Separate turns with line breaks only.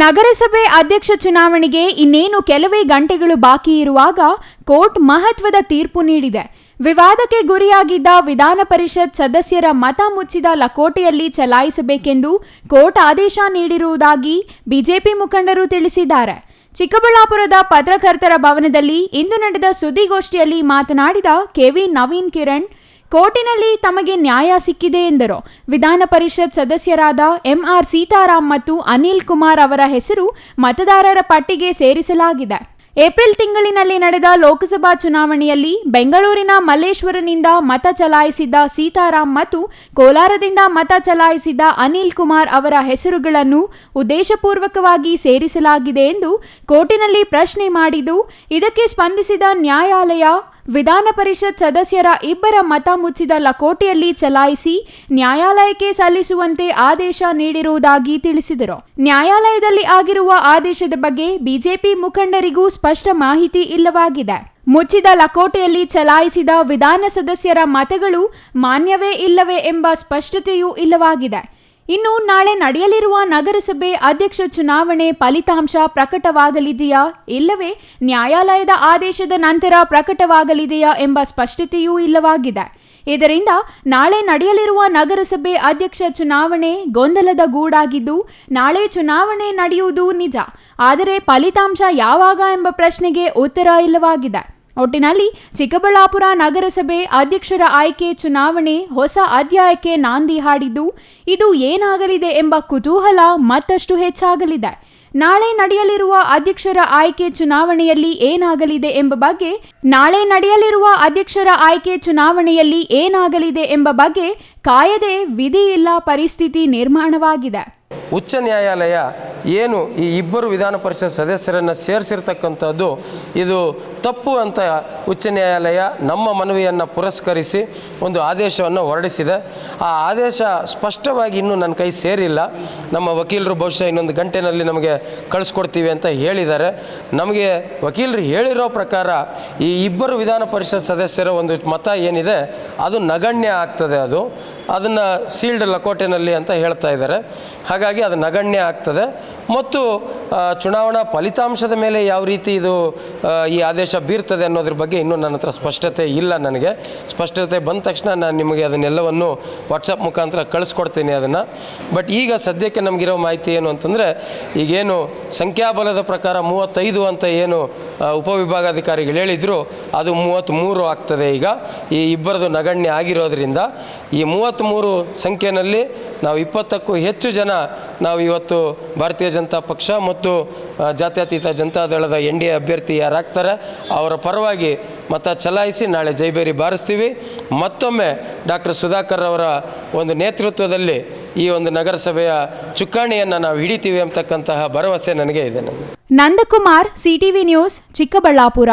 ನಗರಸಭೆ ಅಧ್ಯಕ್ಷ ಚುನಾವಣೆಗೆ ಇನ್ನೇನು ಕೆಲವೇ ಗಂಟೆಗಳು ಬಾಕಿ ಇರುವಾಗ ಕೋರ್ಟ್ ಮಹತ್ವದ ತೀರ್ಪು ನೀಡಿದೆ. ವಿವಾದಕ್ಕೆ ಗುರಿಯಾಗಿದ್ದ ವಿಧಾನ ಪರಿಷತ್ ಸದಸ್ಯರ ಮತ ಮುಚ್ಚಿದ ಲಕೋಟೆಯಲ್ಲಿ ಚಲಾಯಿಸಬೇಕೆಂದು ಕೋರ್ಟ್ ಆದೇಶ ನೀಡಿರುವುದಾಗಿ ಬಿಜೆಪಿ ಮುಖಂಡರು ತಿಳಿಸಿದ್ದಾರೆ. ಚಿಕ್ಕಬಳ್ಳಾಪುರದ ಪತ್ರಕರ್ತರ ಭವನದಲ್ಲಿ ಇಂದು ನಡೆದ ಸುದ್ದಿಗೋಷ್ಠಿಯಲ್ಲಿ ಮಾತನಾಡಿದ ಕೆವಿ ನವೀನ್ ಕಿರಣ್ ಕೋರ್ಟಿನಲ್ಲಿ ತಮಗೆ ನ್ಯಾಯ ಸಿಕ್ಕಿದೆ ಎಂದರು. ವಿಧಾನ ಪರಿಷತ್ ಸದಸ್ಯರಾದ ಎಂಆರ್ ಸೀತಾರಾಮ್ ಮತ್ತು ಅನಿಲ್ ಕುಮಾರ್ ಅವರ ಹೆಸರು ಮತದಾರರ ಪಟ್ಟಿಗೆ ಸೇರಿಸಲಾಗಿದೆ. ಏಪ್ರಿಲ್ ತಿಂಗಳಿನಲ್ಲಿ ನಡೆದ ಲೋಕಸಭಾ ಚುನಾವಣೆಯಲ್ಲಿ ಬೆಂಗಳೂರಿನ ಮಲ್ಲೇಶ್ವರನಿಂದ ಮತ ಚಲಾಯಿಸಿದ್ದ ಸೀತಾರಾಮ್ ಮತ್ತು ಕೋಲಾರದಿಂದ ಮತ ಚಲಾಯಿಸಿದ್ದ ಅನಿಲ್ ಕುಮಾರ್ ಅವರ ಹೆಸರುಗಳನ್ನು ಉದ್ದೇಶಪೂರ್ವಕವಾಗಿ ಸೇರಿಸಲಾಗಿದೆ ಎಂದು ಕೋರ್ಟಿನಲ್ಲಿ ಪ್ರಶ್ನೆ ಮಾಡಿದ್ದು, ಇದಕ್ಕೆ ಸ್ಪಂದಿಸಿದ ನ್ಯಾಯಾಲಯ ವಿಧಾನ ಪರಿಷತ್ ಸದಸ್ಯರ ಇಬ್ಬರ ಮತ ಮುಚ್ಚಿದ ಲಕೋಟೆಯಲ್ಲಿ ಚಲಾಯಿಸಿ ನ್ಯಾಯಾಲಯಕ್ಕೆ ಸಲ್ಲಿಸುವಂತೆ ಆದೇಶ ನೀಡಿರುವುದಾಗಿ ತಿಳಿಸಿದರು. ನ್ಯಾಯಾಲಯದಲ್ಲಿ ಆಗಿರುವ ಆದೇಶದ ಬಗ್ಗೆ ಬಿಜೆಪಿ ಮುಖಂಡರಿಗೂ ಸ್ಪಷ್ಟ ಮಾಹಿತಿ ಇಲ್ಲವಾಗಿದೆ. ಮುಚ್ಚಿದ ಲಕೋಟೆಯಲ್ಲಿ ಚಲಾಯಿಸಿದ ವಿಧಾನ ಸದಸ್ಯರ ಮತಗಳು ಮಾನ್ಯವೇ ಇಲ್ಲವೇ ಎಂಬ ಸ್ಪಷ್ಟತೆಯೂ ಇಲ್ಲವಾಗಿದೆ. ಇನ್ನು ನಾಳೆ ನಡೆಯಲಿರುವ ನಗರಸಭೆ ಅಧ್ಯಕ್ಷ ಚುನಾವಣೆ ಫಲಿತಾಂಶ ಪ್ರಕಟವಾಗಲಿದೆಯಾ? ಇಲ್ಲವೇ, ನ್ಯಾಯಾಲಯದ ಆದೇಶದ ನಂತರ ಪ್ರಕಟವಾಗಲಿದೆಯಾ ಎಂಬ ಸ್ಪಷ್ಟತೆಯೂ ಇಲ್ಲವಾಗಿದೆ. ಇದರಿಂದ ನಾಳೆ ನಡೆಯಲಿರುವ ನಗರಸಭೆ ಅಧ್ಯಕ್ಷ ಚುನಾವಣೆ ಗೊಂದಲದ ಗೂಡಾಗಿದ್ದು, ನಾಳೆ ಚುನಾವಣೆ ನಡೆಯುವುದು ನಿಜ. ಆದರೆ ಫಲಿತಾಂಶ ಯಾವಾಗ ಎಂಬ ಪ್ರಶ್ನೆಗೆ ಉತ್ತರ ಇಲ್ಲವಾಗಿದೆ. ಒಟ್ಟಿನಲ್ಲಿ ಚಿಕ್ಕಬಳ್ಳಾಪುರ ನಗರಸಭೆ ಅಧ್ಯಕ್ಷರ ಆಯ್ಕೆ ಚುನಾವಣೆ ಹೊಸ ಅಧ್ಯಾಯಕ್ಕೆ ನಾಂದಿ ಹಾಡಿದ್ದು, ಇದು ಏನಾಗಲಿದೆ ಎಂಬ ಕುತೂಹಲ ಮತ್ತಷ್ಟು ಹೆಚ್ಚಾಗಲಿದೆ. ನಾಳೆ ನಡೆಯಲಿರುವ ಅಧ್ಯಕ್ಷರ ಆಯ್ಕೆ ಚುನಾವಣೆಯಲ್ಲಿ ಏನಾಗಲಿದೆ ಎಂಬ ಬಗ್ಗೆ, ನಾಳೆ ನಡೆಯಲಿರುವ ಅಧ್ಯಕ್ಷರ ಆಯ್ಕೆ ಚುನಾವಣೆಯಲ್ಲಿ ಏನಾಗಲಿದೆ ಎಂಬ ಬಗ್ಗೆ ಕಾಯದೆ ವಿಧಿ ಇಲ್ಲ ಪರಿಸ್ಥಿತಿ ನಿರ್ಮಾಣವಾಗಿದೆ.
ಉಚ್ಚ ನ್ಯಾಯಾಲಯ ಏನು ಈ ಇಬ್ಬರು ವಿಧಾನ ಪರಿಷತ್ ಸದಸ್ಯರನ್ನು ಸೇರಿಸಿರ್ತಕ್ಕಂಥದ್ದು, ಇದು ತಪ್ಪು ಅಂತ ಉಚ್ಚ ನ್ಯಾಯಾಲಯ ನಮ್ಮ ಮನವಿಯನ್ನು ಪುರಸ್ಕರಿಸಿ ಒಂದು ಆದೇಶವನ್ನು ಹೊರಡಿಸಿದೆ. ಆ ಆದೇಶ ಸ್ಪಷ್ಟವಾಗಿ ಇನ್ನೂ ನನ್ನ ಕೈ ಸೇರಿಲ್ಲ. ನಮ್ಮ ವಕೀಲರು ಬಹುಶಃ ಇನ್ನೊಂದು ಗಂಟೆನಲ್ಲಿ ನಮಗೆ ಕಳಿಸ್ಕೊಡ್ತೀವಿ ಅಂತ ಹೇಳಿದ್ದಾರೆ. ನಮಗೆ ವಕೀಲರು ಹೇಳಿರೋ ಪ್ರಕಾರ ಈ ಇಬ್ಬರು ವಿಧಾನ ಪರಿಷತ್ ಸದಸ್ಯರ ಒಂದು ಮತ ಏನಿದೆ, ಅದು ನಗಣ್ಯ ಆಗ್ತದೆ ಅದು. ಅದನ್ನು ಸೀಲ್ಡ್ ಲಕೋಟೆನಲ್ಲಿ ಅಂತ ಹೇಳ್ತಾ ಇದ್ದಾರೆ. ಹಾಗಾಗಿ ಅದು ನಗಣ್ಯ ಆಗ್ತದೆ. ಮತ್ತು ಚುನಾವಣಾ ಫಲಿತಾಂಶದ ಮೇಲೆ ಯಾವ ರೀತಿ ಇದು ಈ ಆದೇಶ ಬೀರ್ತದೆ ಅನ್ನೋದ್ರ ಬಗ್ಗೆ ಇನ್ನೂ ನನ್ನ ಹತ್ರ ಸ್ಪಷ್ಟತೆ ಇಲ್ಲ ನನಗೆ. ಸ್ಪಷ್ಟತೆ ಬಂದ ತಕ್ಷಣ ನಾನು ನಿಮಗೆ ಅದನ್ನೆಲ್ಲವನ್ನು ವಾಟ್ಸಪ್ ಮುಖಾಂತರ ಕಳಿಸ್ಕೊಡ್ತೀನಿ ಅದನ್ನು. ಬಟ್ ಈಗ ಸದ್ಯಕ್ಕೆ ನಮಗಿರೋ ಮಾಹಿತಿ ಏನು ಅಂತಂದರೆ, ಈಗೇನು ಸಂಖ್ಯಾಬಲದ ಪ್ರಕಾರ ಮೂವತ್ತೈದು ಅಂತ ಏನು ಉಪವಿಭಾಗಾಧಿಕಾರಿಗಳು ಹೇಳಿದರು, ಅದು ಮೂವತ್ತ್ಮೂರು ಆಗ್ತದೆ ಈಗ. ಈ ಇಬ್ಬರದು ನಗಣ್ಯ ಆಗಿರೋದ್ರಿಂದ ಈ ಮೂವತ್ತ್ಮೂರು ಸಂಖ್ಯೆಯಲ್ಲಿ ನಾವು ಇಪ್ಪತ್ತಕ್ಕೂ ಹೆಚ್ಚು ಜನ ನಾವು ಇವತ್ತು ಭಾರತೀಯ ಜನತಾ ಪಕ್ಷ ಮತ್ತು ಜಾತ್ಯತೀತ ಜನತಾದಳದ ಎನ್ ಡಿ ಎ ಅಭ್ಯರ್ಥಿ ಯಾರಾಗ್ತಾರೆ ಅವರ ಪರವಾಗಿ ಮತ ಚಲಾಯಿಸಿ ನಾಳೆ ಜೈಬೇರಿ ಬಾರಿಸ್ತೀವಿ. ಮತ್ತೊಮ್ಮೆ ಡಾಕ್ಟರ್ ಸುಧಾಕರ್ ಅವರ ಒಂದು ನೇತೃತ್ವದಲ್ಲಿ ಈ ಒಂದು ನಗರಸಭೆಯ ಚುಕ್ಕಾಣಿಯನ್ನು ನಾವು ಹಿಡಿತೀವಿ ಅಂತಕ್ಕಂತಹ ಭರವಸೆ ನನಗೆ ಇದೆ.
Nandakumar, CTV news, Chikkaballapur.